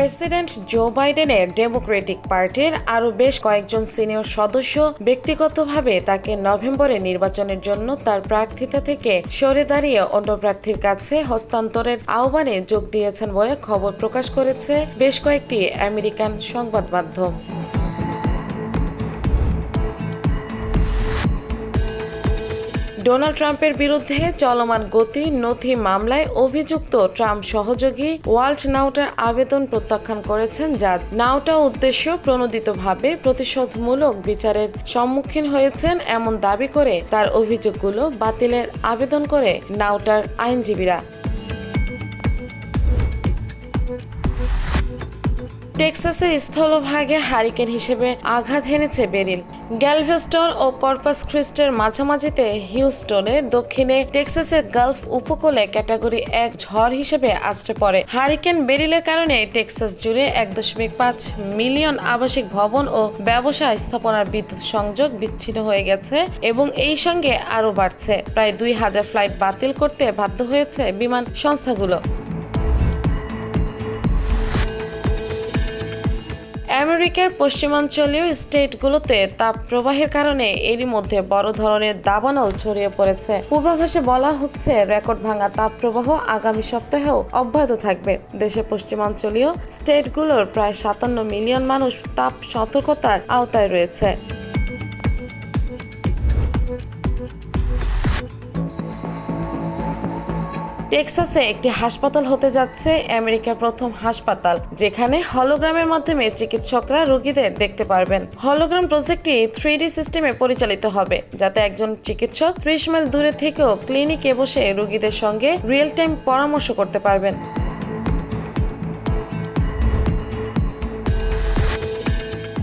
President Joe বাইডেনের Democratic পার্টির আরও বেশ কয়েকজন সিনিয়র সদস্য ব্যক্তিগতভাবে তাকে নভেম্বরে নির্বাচনের জন্য তার প্রার্থিতা থেকে সরে দাঁড়িয়ে অন্য প্রার্থীর কাছে হস্তান্তরের আহ্বানে যোগ দিয়েছেন বলে খবর প্রকাশ করেছে বেশ কয়েকটি আমেরিকান সংবাদ মাধ্যম। ডোনাল্ড ট্রাম্পের বিরুদ্ধে চলমান গতি নথি মামলায় অভিযুক্ত ট্রাম্প সহযোগী ওয়াল্ট নাউটার আবেদন প্রত্যাখ্যান করেছেন, যা নাউটা উদ্দেশ্য প্রণোদিতভাবে প্রতিশোধমূলক বিচারের সম্মুখীন হয়েছেন। এমন দাবি করে তার অভিযোগগুলো বাতিলের আবেদন করে নাউটার আইনজীবীরা। টেক্সাসের স্থলভাগে হারিকেন হিসেবে আঘাত হেনেছে বেরিল। গ্যালভেস্টন ও কর্পাস ক্রিস্টের মাঝামাঝিতে হিউস্টনের দক্ষিণে টেক্সাসের গালফ উপকূলে ক্যাটাগরি এক ঝড় হিসেবে আছড়ে পড়ে। হারিকেন বেরিলের কারণে টেক্সাস জুড়ে এক দশমিক পাঁচ মিলিয়ন আবাসিক ভবন ও ব্যবসা স্থাপনার বিদ্যুৎ সংযোগ বিচ্ছিন্ন হয়ে গেছে এবং এই সঙ্গে আরও বাড়ছে। প্রায় দুই হাজার ফ্লাইট বাতিল করতে বাধ্য হয়েছে বিমান সংস্থাগুলো। আমেরিকার পশ্চিমাঞ্চলীয় স্টেটগুলোতে তাপ প্রবাহের কারণে এরই মধ্যে বড় ধরনের দাবানল ছড়িয়ে পড়েছে। পূর্বাভাসে বলা হচ্ছে, রেকর্ড ভাঙা তাপ প্রবাহ আগামী সপ্তাহেও অব্যাহত থাকবে। দেশে পশ্চিমাঞ্চলীয় স্টেটগুলোর প্রায় সাতান্ন মিলিয়ন মানুষ তাপ সতর্কতার আওতায় রয়েছে। টেক্সাসে একটি হাসপাতাল হতে যাচ্ছে আমেরিকার প্রথম হাসপাতাল, যেখানে হলোগ্রামের মাধ্যমে চিকিৎসকরা রোগীদের দেখতে পারবেন। হলোগ্রাম প্রজেক্টটি থ্রি সিস্টেমে পরিচালিত হবে, যাতে একজন চিকিৎসক ত্রিশ মাইল দূরে থেকেও ক্লিনিকে বসে রোগীদের সঙ্গে রিয়েল টাইম পরামর্শ করতে পারবেন।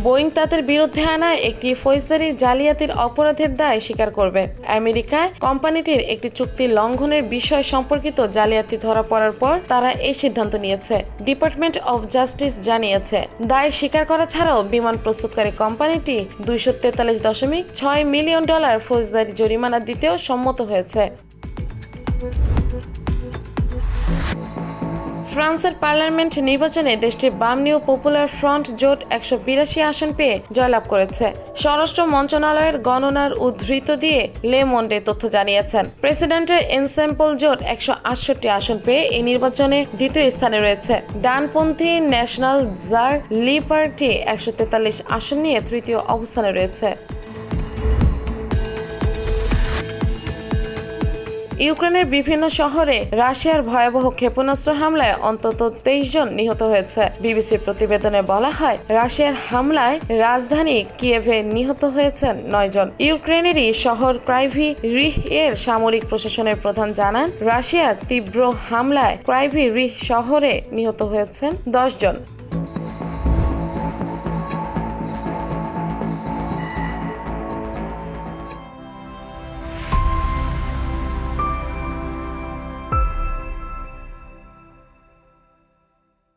বোয়িং তাদের বিরুদ্ধে আনা একটি ফৌজদারি জালিয়াতির অপরাধের দায় স্বীকার করবে। আমেরিকায় কোম্পানিটির একটি চুক্তি লঙ্ঘনের বিষয় সম্পর্কিত জালিয়াতি ধরা পড়ার পর তারা এই সিদ্ধান্ত নিয়েছে। ডিপার্টমেন্ট অব জাস্টিস জানিয়েছে, দায় স্বীকার করা ছাড়াও বিমান প্রস্তুতকারী কোম্পানিটি দুইশো তেতাল্লিশ দশমিক ছয় মিলিয়ন ডলার ফৌজদারি জরিমানা দিতেও সম্মত হয়েছে। ফ্রান্সের পার্লামেন্ট নির্বাচনে দেশটির বাম নিউ পপুলার ফ্রন্ট জোট একশো বিরাশি আসন পেয়ে জয়লাভ করেছে। স্বরাষ্ট্র মন্ত্রণালয়ের গণনার উদ্ধৃত দিয়ে লে মন্ডে তথ্য জানিয়েছেন। প্রেসিডেন্টের এনসেম্পল জোট একশো আটষট্টি আসন পেয়ে এই নির্বাচনে দ্বিতীয় স্থানে রয়েছে। ডানপন্থী ন্যাশনাল জার লি পার্টি একশো তেতাল্লিশ আসন নিয়ে তৃতীয় অবস্থানে রয়েছে। ইউক্রেনের বিভিন্ন শহরে রাশিয়ার ভয়াবহ ক্ষেপণাস্ত্র হামলায় অন্তত তেইশ জন নিহত হয়েছে। বিবিসির প্রতিবেদনে বলা হয়, রাশিয়ার হামলায় রাজধানী কিয়েভে নিহত হয়েছেন নয় জন। ইউক্রেনেরই শহর ক্রাইভি রিহ এর সামরিক প্রশাসনের প্রধান জানান, রাশিয়ার তীব্র হামলায় ক্রাইভি রিহ শহরে নিহত হয়েছেন দশ জন।